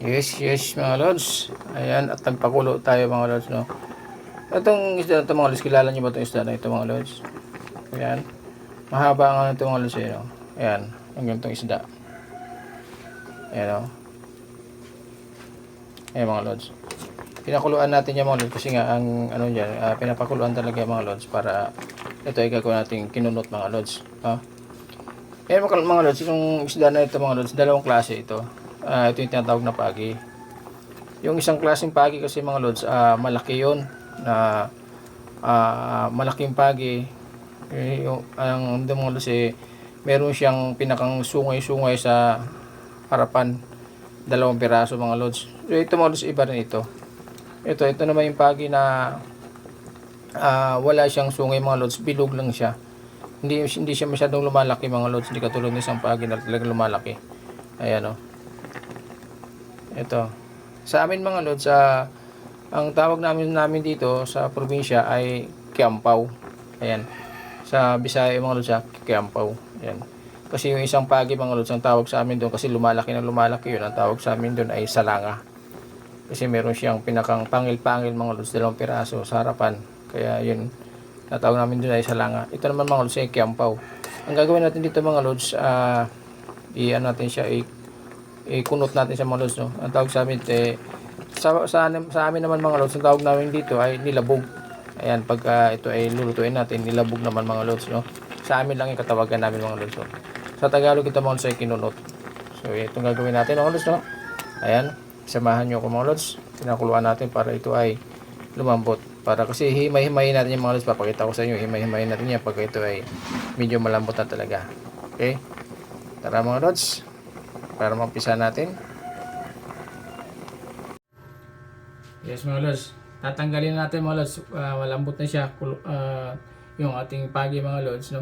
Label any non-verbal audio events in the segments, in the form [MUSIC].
Yes, yes mga lods. Ayan, at nagpakulo tayo mga lods, no. Itong isda na ito mga lods, kilala niyo ba itong isda na ito mga lods? Ayan. Mahaba nga ito mga lods, eh? Ayan, ang ganitong isda. Ayan, no. Ayan mga lods. Pinakuluan natin yung mga lods kasi nga ang ano dyan, ah, pinapakuluan talaga yung mga lods para ito ay gagawin natin kinunot mga lods. No? Eh mga, mga lods, yung isda na ito mga lods, dalawang klase ito. Ah, ito yung tinatawag na pagi. Yung isang klaseng pagi kasi mga lods, ah, malaki yon na ah, malaking pagi. Eh, yung, ang mga lods eh, meron siyang pinakang sungay-sungay sa harapan. Dalawang piraso mga lods. So ito mga lods, iba rin ito. Ito, ito naman yung pagi na ah, wala siyang sungay mga lods, bilog lang siya hindi hindi siya masyadong lumalaki mga lods hindi katulad ng isang pagi na talagang lumalaki ayan o ito. Sa amin mga lods sa ang tawag namin namin dito sa probinsya ay kiampaw ayan. Sa Bisaya mga lods kiampaw ayan. Kasi yung isang pagi mga lods ang tawag sa amin doon kasi lumalaki na lumalaki yun ang tawag sa amin doon ay salanga. Kasi meron siyang pinakang pangil-pangil mga lods dalawang piraso sa harapan. Kaya yun natawag namin doon ay salanga. Ito naman mga lods ay kiampaw. Ang gagawin natin dito mga lods, ah i-ano natin siya, i- i-kunot natin sa mga lods. No? Ang tawag sa amin, eh, sa, sa, sa amin naman mga lods, ang tawag namin dito ay nilabog. Ayan, pagka ito ay lulutuin natin, nilabog naman mga lods. No? Sa amin lang yung katawagan namin mga lods. No? Sa Tagalog ito mga lods ay kinunot. So itong gagawin natin mga lods. No? Ayan, samahan nyo ako mga lods. Pinakuluan natin para ito ay lumambot. Para kasi himay-himayin natin yung mga lods. Papakita ko sa inyo, himay-himayin natin yan pag ito ay medyo malambot na talaga. Okay? Tara mga lods. Para mampisa natin. Yes mga lods. Tatanggalin natin mga lods. Ah, malambot na siya. Ah, yung ating pagi mga lods. No?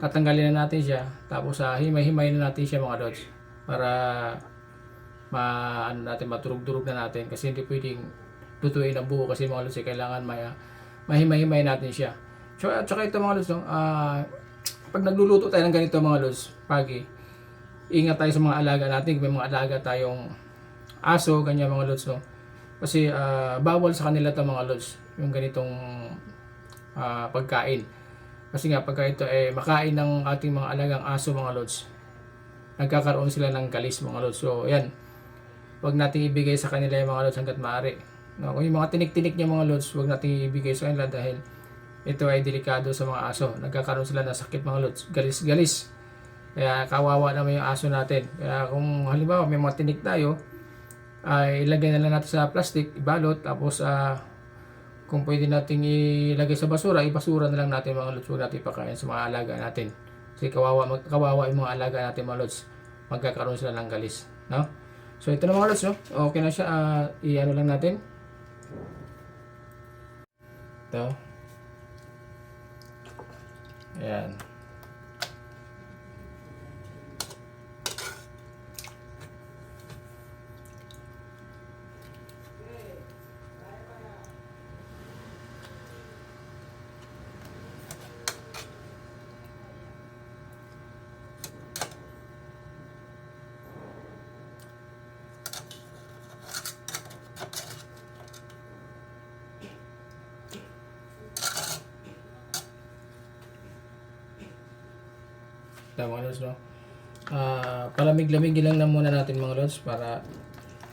Tatanggalin na natin siya. Tapos ah, himay-himayin na natin siya mga lods. Para ma ano natin maturog-durog na natin kasi hindi pwedeng lutuin ang buo kasi mga lods eh, kailangan may mahimay-himay natin siya. So, at saka ito mga lods, no, ah, pag nagluluto tayo ng ganito mga lods, pagi, ingat tayo sa mga alaga natin. Kung may mga alaga tayong aso, ganyan mga lods, no. Kasi ah, bawal sa kanila ito mga lods, yung ganitong ah, pagkain. Kasi nga, pagka ito eh, makain ng ating mga alagang aso mga lods, nagkakaroon sila ng galis mga lods. So, yan. Huwag nating ibigay sa kanila yung mga lods hanggat maaari. No, kung yung mga tinik-tinik niya mga lods, huwag nating ibigay sa kanila dahil ito ay delikado sa mga aso. Nagkakaroon sila ng sakit mga lods. Galis-galis. Kaya kawawa naman yung aso natin. Kaya kung halimbawa may mga tinik tayo, ay ilagay na lang natin sa plastic, ibalot, tapos ah, kung pwede nating ilagay sa basura, ibasura na lang natin mga lods. Huwag natin ipakain sa mga alaga natin. Kasi kawawa, mag- kawawa yung mga alaga natin mga lods. Magkakaroon sila ng galis. No? So ito na mga lods, no? Okay na siya. ah, i-ano lang natin. Ito. Ayan. Ito mga lods, no? Ah, palamig-lamigin lang na muna natin mga lods para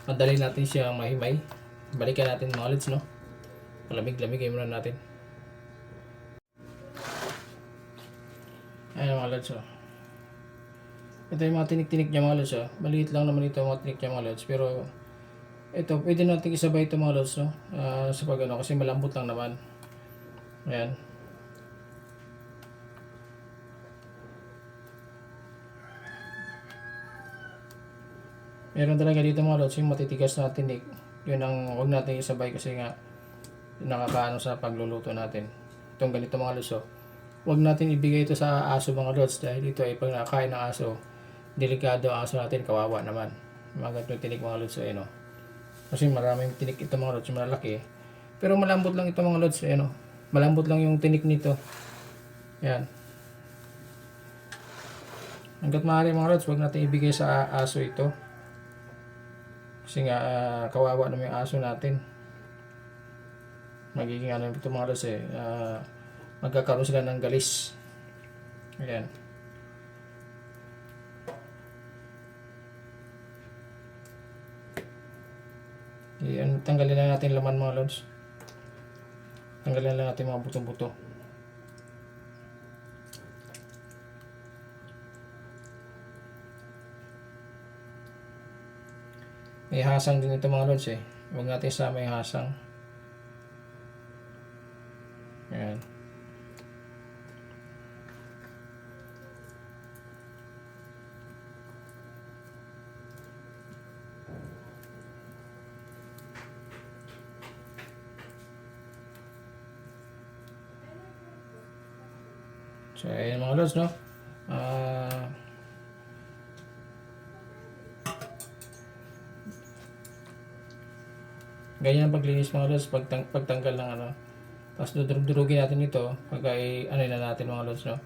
madali natin siyang mahimay. Balikan natin mga lods, no? Palamig-lamigin muna natin. Ayan mga lods, oh. Ito yung mga tinik-tinik niya mga lods, oh. Maliit lang naman ito mga tinik niya mga lods. Pero ito, pwede natin isabay ito mga lods, no? Ah, sa pag ano, kasi malambot lang naman. Ayan. Meron talaga dito mga lods, yung matitigas na tinik. Yun ang huwag natin isabay kasi nga nakakaano sa pagluluto natin. Itong ganito mga lods, oh. Huwag natin ibigay ito sa aso mga lods dahil ito ay pag nakakain ng aso, delikado ang aso natin, kawawa naman. Mga ganitong tinik mga lods, ayun oh. Kasi maraming tinik ito mga lods, malaki. Pero malambot lang ito mga lods, ayun oh. Malambot lang yung tinik nito. Yan. Hanggat maaari mga lods, huwag natin ibigay sa aso ito. Kasi nga, ah, kawawa naman yung aso natin. Magiging ano ito mga lods eh. ah, magkakaroon sila ng galis. Ayan. Ayan, tanggalin lang natin laman mga lods. Tanggalin lang natin mga buto-buto. May hasang din ito mga lods eh. Huwag natin sama yung hasang. Ayan. So, ayan mga lods, no? Ah... ganyan ang paglinis mga lods, pagtang, pagtanggal ng ano. Tapos dudurug-durugin natin ito, pag ay, ano na natin mga lods, no?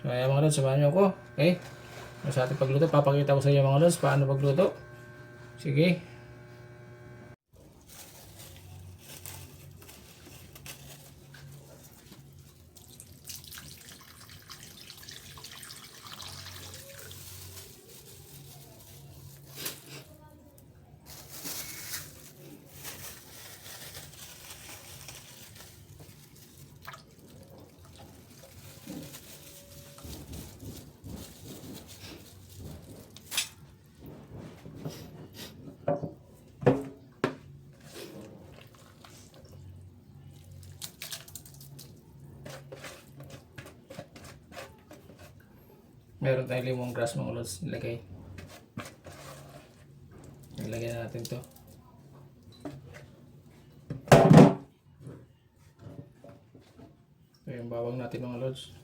So, ayan mga lods, samahan nyo ako. Okay? Sa ating pagluto, papakita ko sa inyo mga lods, paano pagluto. Sige. Meron tayong limong grass mga lods, ilagay. Ilagay na natin to. Ito yung bawang natin mga lods.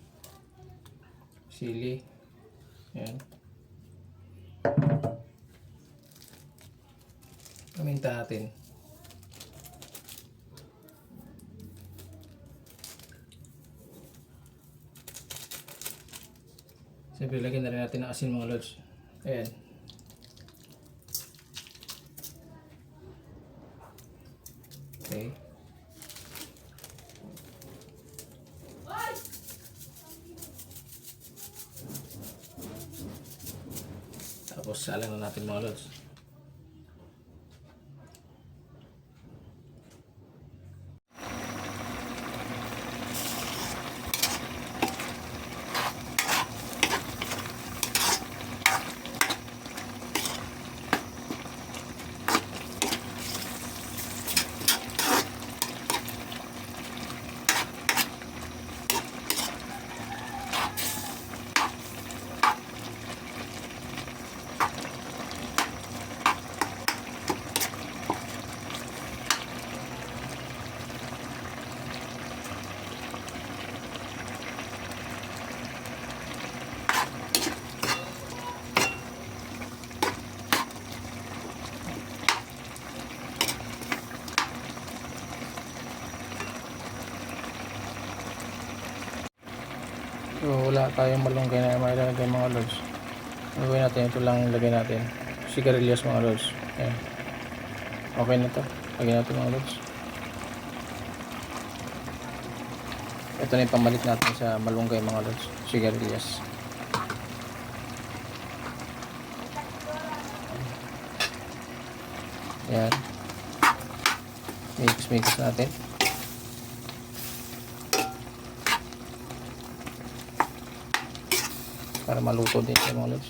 Sili. Yan. Paminta natin. Siyempre, lagyan na rin natin ng asin mga lods. Ayan. Okay. Tapos salang na natin mga lods. So wala tayong malunggay na mailalagay mga lods. Ang natin, ito lang lagay natin. Sigarilyas mga lods. Ayan. Okay na to. Lagyan natin mga lods. Ito na yung pamalit natin sa malunggay mga lods. Sigarilyas. Ayan. Mix-mix natin. Para maluto din siya mga lods.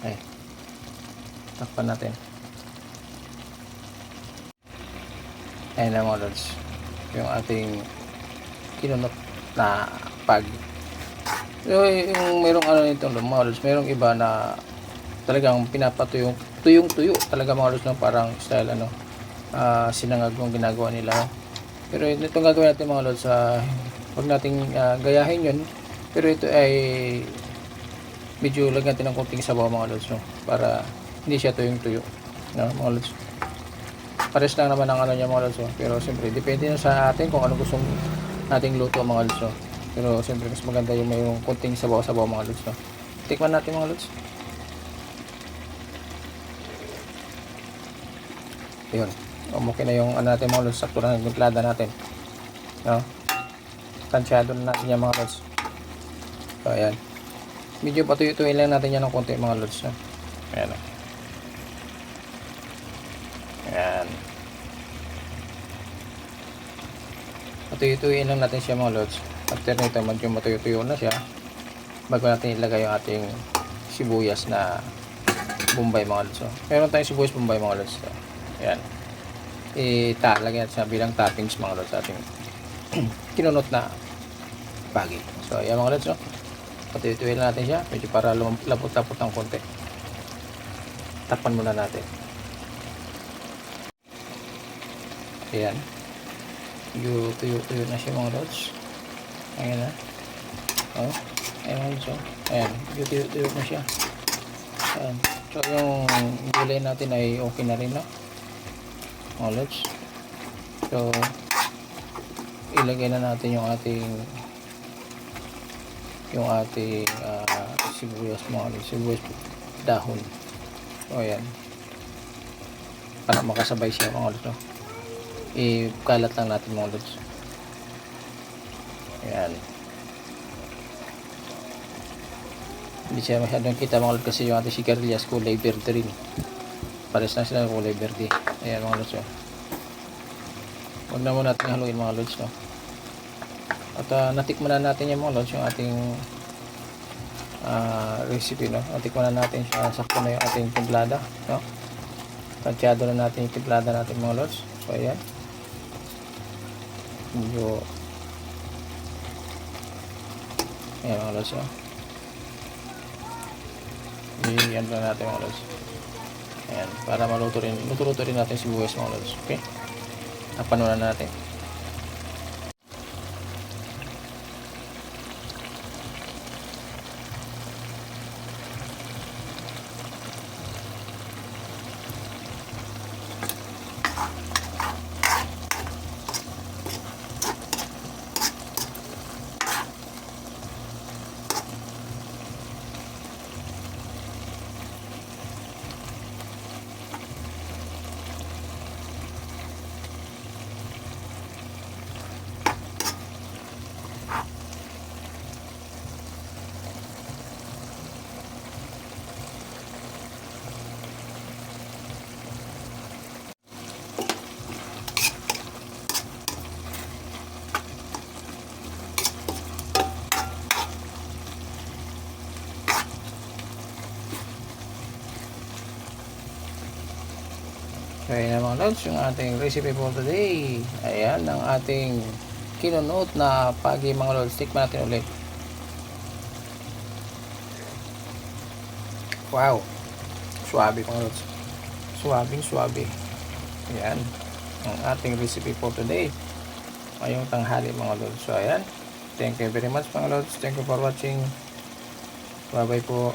Ay. Takpan natin. Ayan na mga lods. Yung ating kinunot na pag. So, yung merong ano nito lods, merong iba na talagang pinapatuyong tuyong tuyo talaga mga lods no? parang style ano ah, sinangag yung ginagawa nila pero itong gagawin natin mga lods sa huwag nating ah, gayahin yun pero ito ay medyo lagyan natin ng konting sabaw mga lods no? para hindi siya tuyong tuyo no, mga lods pares lang naman ang ano niya mga lods no? pero siyempre depende na sa atin kung ano gusto nating luto mga lods no? Pero siyempre mas maganda yung may yung konting sabaw-sabaw mga lods no? tikman natin mga lods. Yun. Okay na yung ano natin mga lods sakto na yung timplada natin. No? tansyado na natin yung mga lods. So ayan. Medyo patuyo-tuyo lang natin yan ng konti mga lods no? ayan o ayan. Patuyo-tuyo lang natin siya mga lods after nito medyo matuyo-tuyo na siya bago natin ilagay yung ating sibuyas na bombay mga lods no? meron tayong sibuyas bombay mga lods no? ayan italagay natin siya bilang toppings mga lods sa ating [CLEARS THROAT] kinunot na bagay so ayan mga lods no? Patuloy natin siya. Medyo para lapot-lapot ng konti. Takpan muna natin. Ayan. Tuyo-tuyo na siya mga rods. Ayan na. Oh. Ayan oh. Ayan. Tuyo-tuyo na siya. Ayan. So yung gulay natin ay okay na rin no? Mga rods. So ilagay na natin yung ating yung ating ah, sibuyas mga ano, sibuyas dahon o yan para makasabay siya mga lods no? ikalat lang natin mga lods yan hindi siya masyadong kita mga lods kasi yung ating sigarilyas kulay verde rin pares na sila kulay verde ayan mga lods oh. huwag na muna natin haluin mga lods no? At uh, natikman na natin yung mga lods, yung ating ah, recipe, no? Natikman na natin siya, sakto na yung ating timplada, no? Tansyado na natin yung timplada natin mga lods. So, ayan. Medyo ayan mga lods, no? Iyan lang natin mga lods. Ayan, para maluto rin, luto-luto rin natin si buwes mga lods. Okay? Tapan muna natin. Kaya na mga lods, yung ating recipe for today. Ayan ang ating kinunot na pagi mga lods. Tikman natin ulit. Wow. Suwabe mga lods. Suwabing suwabe. Ayan. Ang ating recipe for today. Ngayong tanghali mga lods. So ayan. Thank you very much mga lods. Thank you for watching. Bye bye po.